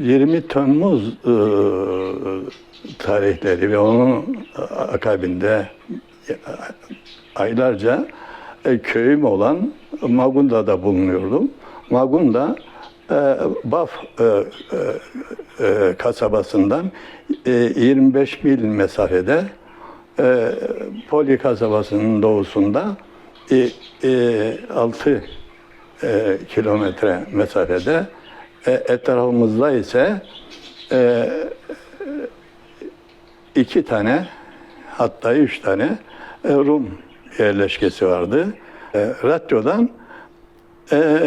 20 Temmuz e, tarihleri ve onun akabinde aylarca e, köyüm olan Magunda'da bulunuyordum. Magunda e, Baf e, e, e, kasabasından e, 25 mil mesafede e, Poli kasabasının doğusunda e, e, 6 e, kilometre mesafede e, etrafımızda ise e, iki tane hatta üç tane e, Rum yerleşkesi vardı. E, radyodan e,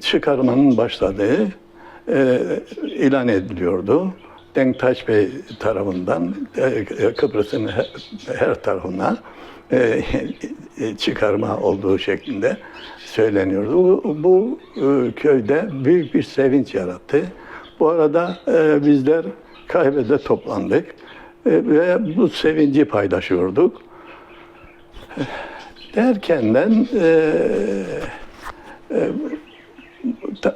çıkarmanın başladığı e, ilan ediliyordu. Denktaş Bey tarafından e, Kıbrıs'ın her, her tarafına e, çıkarma olduğu şeklinde söyleniyordu. Bu, e, köyde büyük bir sevinç yarattı. Bu arada e, bizler kahvede toplandık e, ve bu sevinci paylaşıyorduk. Derkenden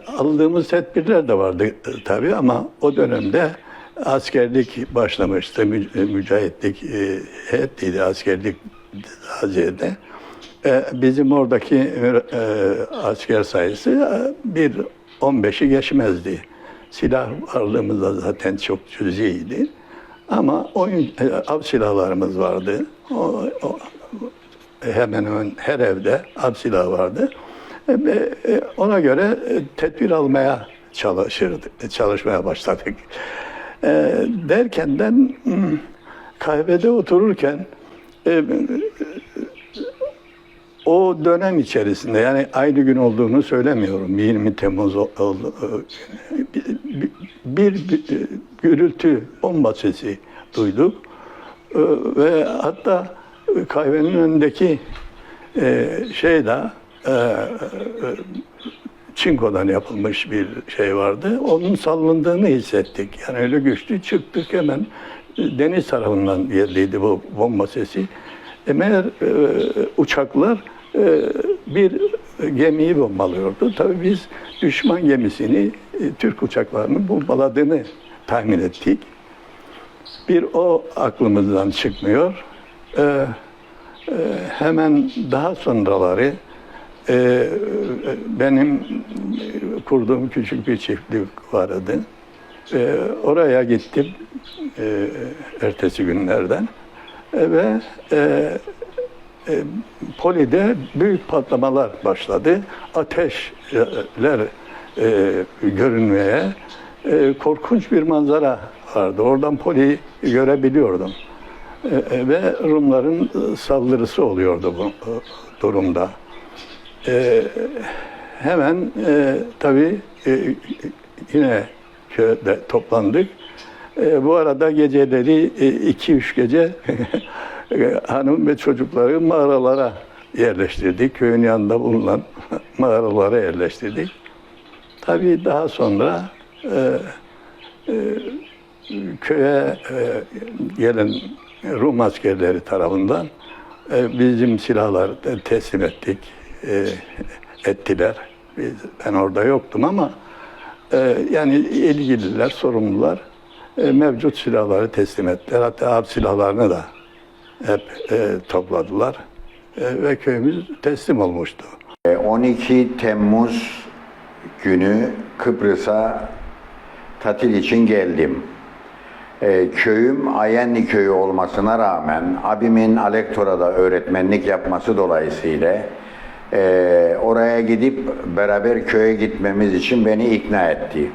aldığımız tedbirler de vardı tabii ama o dönemde askerlik başlamıştı. Mü, mücahitlik e, heyetliydi askerlik haziyede. E, bizim oradaki e, asker sayısı e, bir 15'i geçmezdi. Silah varlığımız da zaten çok cüz'iydi. Ama oyun, av silahlarımız vardı. O, o, hemen hemen her evde av silahı vardı. Ona göre tedbir almaya çalışırdık, çalışmaya başladık. Derkenden hmm, kahvede otururken o dönem içerisinde yani aynı gün olduğunu söylemiyorum. 20 Temmuz ol- oldu. Bir, bir, bir gürültü bomba sesi duyduk. E, Ve hatta kahvenin önündeki e, şey de e, e, çinkodan yapılmış bir şey vardı. Onun sallandığını hissettik. Yani öyle güçlü çıktık hemen deniz tarafından geldiydi bu bomba sesi. E, meğer e, uçaklar bir gemiyi bombalıyordu. Tabii biz düşman gemisini, e, Türk uçaklarının bombaladığını tahmin ettik. Bir o aklımızdan çıkmıyor. E, e, hemen daha sonraları e, benim kurduğum küçük bir çiftlik vardı. E, oraya gittim e, ertesi günlerden E, ve e, e, Poli'de büyük patlamalar başladı. Ateşler e, görünmeye e, korkunç bir manzara vardı. Oradan Poli'yi görebiliyordum. E, e, ve Rumların saldırısı oluyordu bu e, durumda. E, hemen e, tabii e, yine köyde toplandık. E, bu arada geceleri e, iki üç gece hanım ve çocukları mağaralara yerleştirdik. Köyün yanında bulunan mağaralara yerleştirdik. Tabii daha sonra e, e, köye e, gelen Rum askerleri tarafından e, bizim silahları da teslim ettik, e, ettiler. Biz, ben orada yoktum ama e, yani ilgililer, sorumlular e, mevcut silahları teslim ettiler. Hatta av silahlarını da hep e, topladılar E, ve köyümüz teslim olmuştu. 12 Temmuz günü Kıbrıs'a tatil için geldim. Ee, köyüm Ayenli köyü olmasına rağmen abimin Alektora'da öğretmenlik yapması dolayısıyla e, oraya gidip beraber köye gitmemiz için beni ikna etti.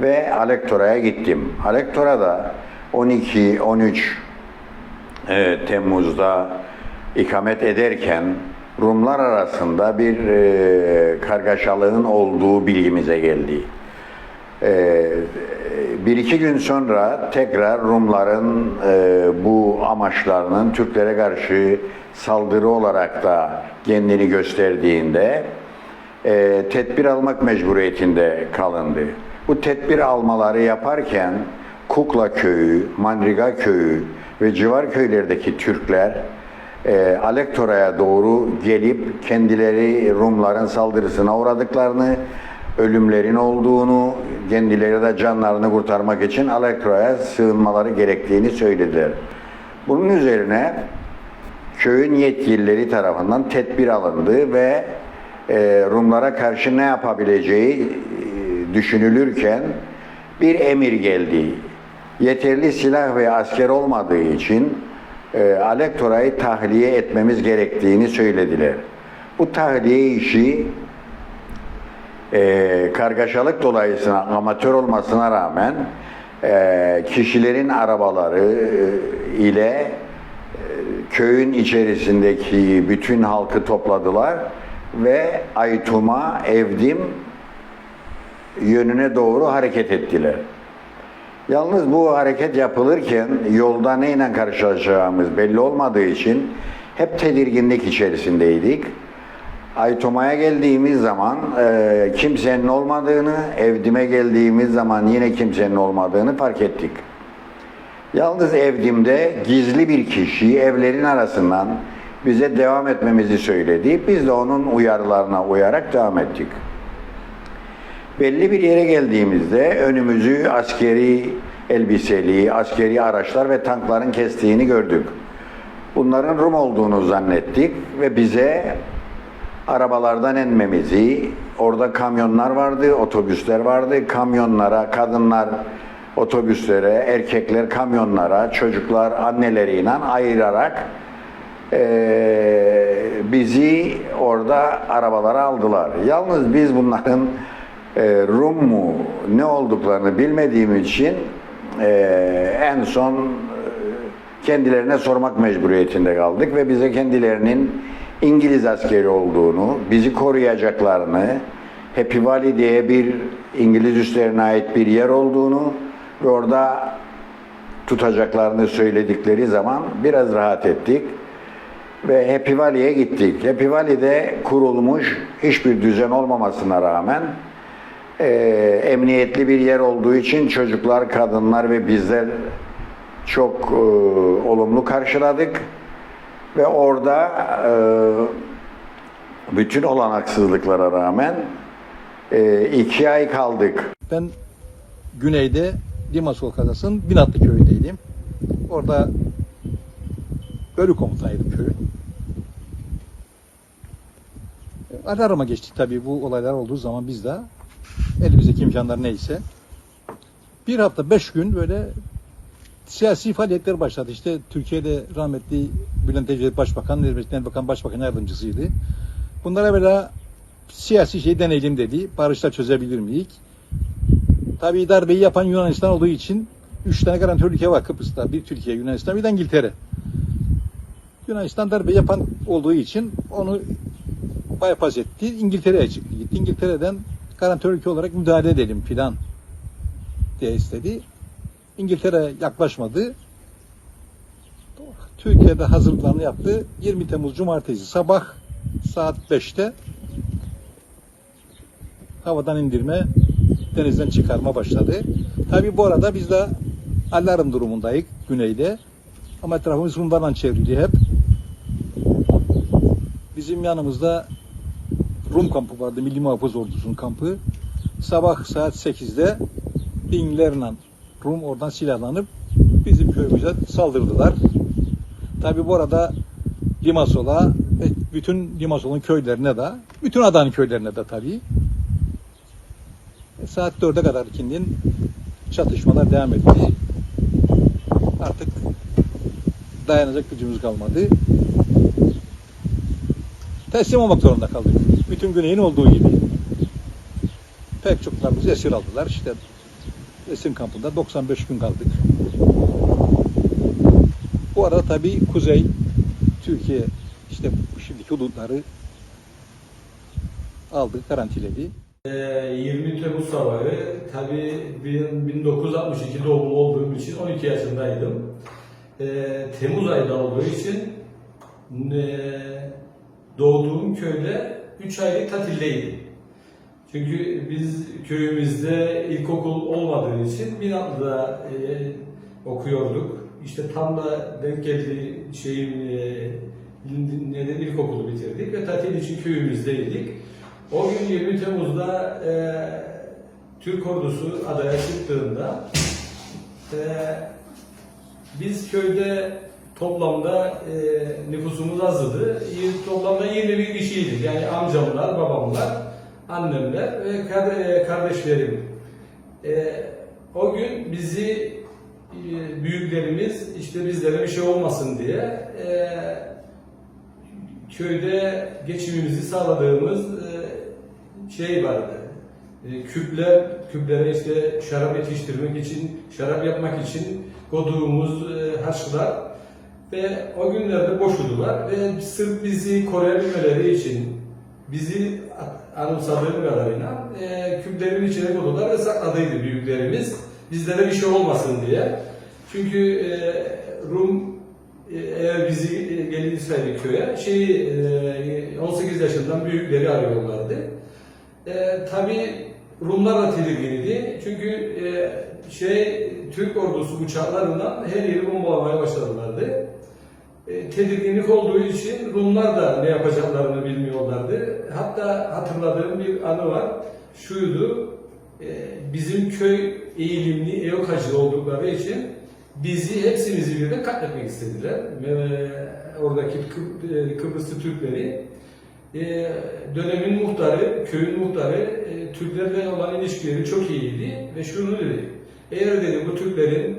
Ve Alektora'ya gittim. Alektora'da 12-13 e, Temmuz'da ikamet ederken Rumlar arasında bir e, kargaşalığın olduğu bilgimize geldi. E, bir iki gün sonra tekrar Rumların e, bu amaçlarının Türklere karşı saldırı olarak da kendini gösterdiğinde e, tedbir almak mecburiyetinde kalındı. Bu tedbir almaları yaparken Kukla köyü, Mandriga köyü ve civar köylerdeki Türkler e, Alektora'ya doğru gelip kendileri Rumların saldırısına uğradıklarını ölümlerin olduğunu, kendileri de canlarını kurtarmak için Alekro'ya sığınmaları gerektiğini söylediler. Bunun üzerine köyün yetkilileri tarafından tedbir alındı ve e, Rumlara karşı ne yapabileceği e, düşünülürken bir emir geldi. Yeterli silah ve asker olmadığı için e, Alektora'yı tahliye etmemiz gerektiğini söylediler. Bu tahliye işi e, kargaşalık dolayısıyla amatör olmasına rağmen e, kişilerin arabaları e, ile e, köyün içerisindeki bütün halkı topladılar ve Aytum'a, Evdim yönüne doğru hareket ettiler. Yalnız bu hareket yapılırken yolda neyle karşılaşacağımız belli olmadığı için hep tedirginlik içerisindeydik. Aytoma'ya geldiğimiz zaman e, kimsenin olmadığını, Evdim'e geldiğimiz zaman yine kimsenin olmadığını fark ettik. Yalnız Evdim'de gizli bir kişi evlerin arasından bize devam etmemizi söyledi. Biz de onun uyarılarına uyarak devam ettik. Belli bir yere geldiğimizde önümüzü askeri elbiseli, askeri araçlar ve tankların kestiğini gördük. Bunların Rum olduğunu zannettik ve bize arabalardan inmemizi, orada kamyonlar vardı, otobüsler vardı. Kamyonlara, kadınlar otobüslere, erkekler kamyonlara, çocuklar anneleriyle ayırarak eee, bizi orada arabalara aldılar. Yalnız biz bunların Rum mu ne olduklarını bilmediğim için eee, en son eee, kendilerine sormak mecburiyetinde kaldık ve bize kendilerinin İngiliz askeri olduğunu, bizi koruyacaklarını, Happy Valley diye bir İngiliz üslerine ait bir yer olduğunu ve orada tutacaklarını söyledikleri zaman biraz rahat ettik ve Happy Valley'e gittik. Happy Valley'de kurulmuş hiçbir düzen olmamasına rağmen e, emniyetli bir yer olduğu için çocuklar, kadınlar ve bizler çok e, olumlu karşıladık ve orada e, bütün olanaksızlıklara rağmen e, iki ay kaldık. Ben güneyde Limasol Kadası'nın Binatlı köyündeydim. Orada bölük komutanıydım köyün. Alarma geçtik tabii bu olaylar olduğu zaman biz de elimizdeki imkanlar neyse. Bir hafta beş gün böyle siyasi faaliyetler başladı. İşte Türkiye'de rahmetli Bülent Ecevit Başbakan, Necmettin Erbakan Başbakan yardımcısıydı. Bunlara böyle siyasi şey deneyelim dedi. Barışla çözebilir miyiz? Tabii darbeyi yapan Yunanistan olduğu için üç tane garantör ülke var Kıbrıs'ta. Bir Türkiye, Yunanistan, bir de İngiltere. Yunanistan darbe yapan olduğu için onu bypass etti. İngiltere'ye çıktı. Gitti. İngiltere'den garantör olarak müdahale edelim filan diye istedi. İngiltere yaklaşmadı. Türkiye'de hazırlıklarını yaptı. 20 Temmuz Cumartesi sabah saat 5'te havadan indirme, denizden çıkarma başladı. Tabi bu arada biz de alarm durumundayız güneyde. Ama etrafımız Rumlarla çevrili hep. Bizim yanımızda Rum kampı vardı, Milli Muhafız Ordusu'nun kampı. Sabah saat 8'de binlerle Rum oradan silahlanıp bizim köyümüze saldırdılar. Tabi bu arada Limasol'a ve bütün Limasol'un köylerine de, bütün adanın köylerine de tabii e, Saat 4'e kadar ikindin çatışmalar devam etti. Artık dayanacak gücümüz kalmadı. Teslim olmak zorunda kaldık. Bütün güneyin olduğu gibi. Pek çoklarımızı esir aldılar. İşte esir kampında 95 gün kaldık. Bu arada tabii Kuzey Türkiye işte şimdiki hudutları aldı, garantiledi. Ee, 20 Temmuz sabahı tabii ben 1962 doğumlu olduğum için 12 yaşındaydım. Ee, Temmuz ayında olduğu için e, doğduğum köyde 3 aylık tatildeydim. Çünkü biz köyümüzde ilkokul olmadığı için Binatlı'da e, okuyorduk. İşte tam da denk geldi şeyin e, ilkokulu bitirdik ve tatil için köyümüzdeydik. O gün 20 Temmuz'da e, Türk ordusu adaya çıktığında e, biz köyde toplamda e, nüfusumuz azdı. Toplamda 21 kişiydik. Yani amcamlar, babamlar, annemler ve e, kardeşlerim. E, o gün bizi e, büyüklerimiz işte bizlere bir şey olmasın diye e, köyde geçimimizi sağladığımız e, şey vardı. E, küpler, küplere işte şarap yetiştirmek için, şarap yapmak için koduğumuz e, harçlar ve o günlerde boşudular ve sırf bizi koruyabilmeleri için bizi anımsadığım kadarıyla e, küplerin içine koydular ve sakladıydı büyüklerimiz. Bizlere bir şey olmasın diye. Çünkü e, Rum e, eğer bizi gelirseydi köye şeyi e, 18 yaşından büyükleri arıyorlardı. E, Tabi Rumlar da tedirginiydi. Çünkü e, şey Türk ordusu uçaklarından her yeri bombalamaya başladılardı. E, tedirginlik olduğu için Rumlar da ne yapacaklarını bilmiyorlardı. Hatta hatırladığım bir anı var. Şuydu, e, bizim köy eğilimli EOKACı oldukları için bizi hepsimizi birden katletmek istediler. Ve oradaki Kıb- e, Kıbrıslı Türkleri e, dönemin muhtarı, köyün muhtarı e, Türklerle olan ilişkileri çok iyiydi ve şunu dedi. Eğer dedi bu Türklerin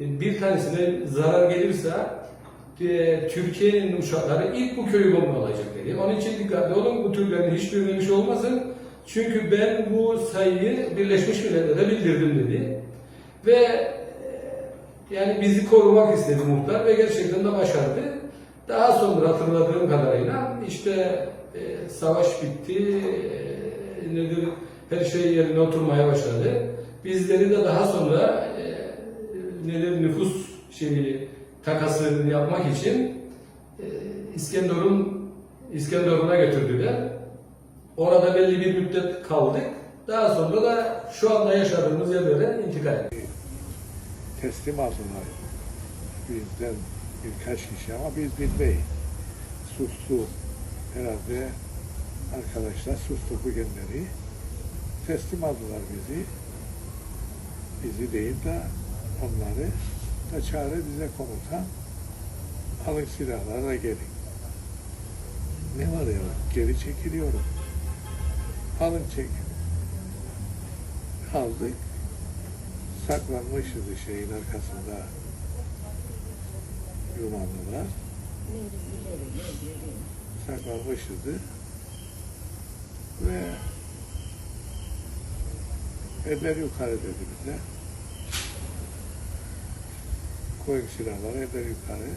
e, bir tanesine zarar gelirse e, Türkiye'nin uçakları ilk bu köyü bombalayacak dedi. Onun için dikkatli olun bu Türklerin hiçbirine bir şey olmasın. Çünkü ben bu sayıyı Birleşmiş Milletler'e bildirdim dedi. Ve e, yani bizi korumak istedi muhtar ve gerçekten de başardı. Daha sonra hatırladığım kadarıyla işte e, savaş bitti, e, nedir her şey yerine oturmaya başladı. Bizleri de daha sonra e, nedir nüfus şeyi takasını yapmak için e, İskenderun İskenderun'a götürdüler. Orada belli bir müddet kaldık. Daha sonra da şu anda yaşadığımız yerlere intikal ettik. teslim aldılar bizden birkaç kişi ama biz bilmeyiz. Sustu herhalde arkadaşlar sustu bu günleri. Teslim aldılar bizi. Bizi değil de onları da çare bize komutan alın silahlarla gelin. Ne var ya geri çekiliyorum. Alın çekin. Aldık saklanmışız şeyin arkasında Yunanlılar. Saklanmışızdı. Ve eller yukarı dedi bize. Koyun silahları eller yukarı.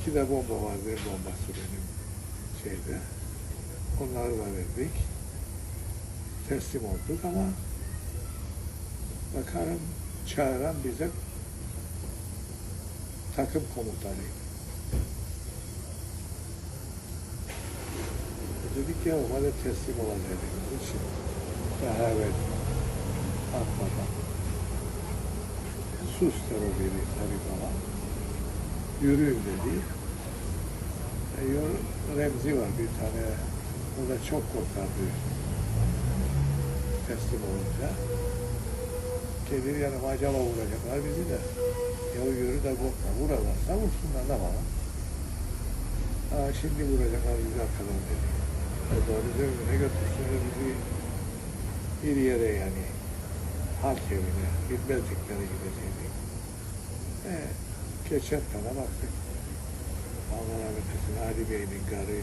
İki de bomba vardı, el bombası benim şeyde. Onları da verdik. Teslim olduk ama bakarım çağıran bize takım komutanıydı. Dedik ya hadi teslim olacağız için daha evvel atmadan sus dedi tabii bana. Yürüyün dedi. E, yol, Remzi var bir tane. O da çok korkardı teslim olunca gelir yanıma acaba vuracaklar bizi de. Ya yürü de korkma. Vurarlarsa vursunlar da bana. Aa, şimdi vuracaklar bizi arkadan dedi. O da bizi önüne götürsün bizi bir yere yani halk evine, bilmezlikleri gidecektik. E, geçen kana baktık. Allah rahmet eylesin Ali Bey'in karı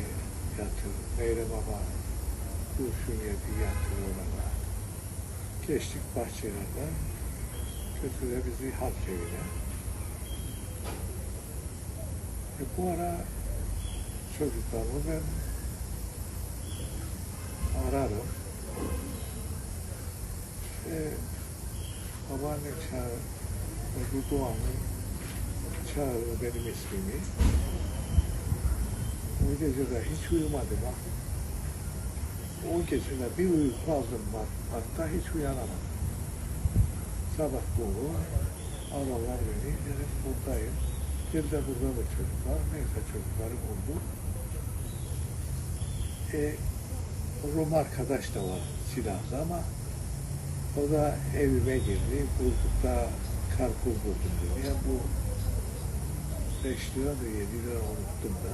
yatır, Meyrem Baba kurşun yedi yatır orada. Geçtik bahçelerden, götüre bizi halk evine. E bu ara çocuklarımı ben ararım. E, babaanne çağır, bu Doğan'ı çağırır benim ismimi. O gece de hiç uyumadım ha. O gece de bir uyku aldım bak, hatta hiç uyanamadım. Sabah dolu, aralar beni, dedim buradayım. Bir de burada da çocuk var, neyse çocukları bulduk. E, Rum arkadaş da var silahlı ama o da evime girdi. Buzlukta karpuz buldum dedi. Ya bu beş lira da yedi lira unuttum da.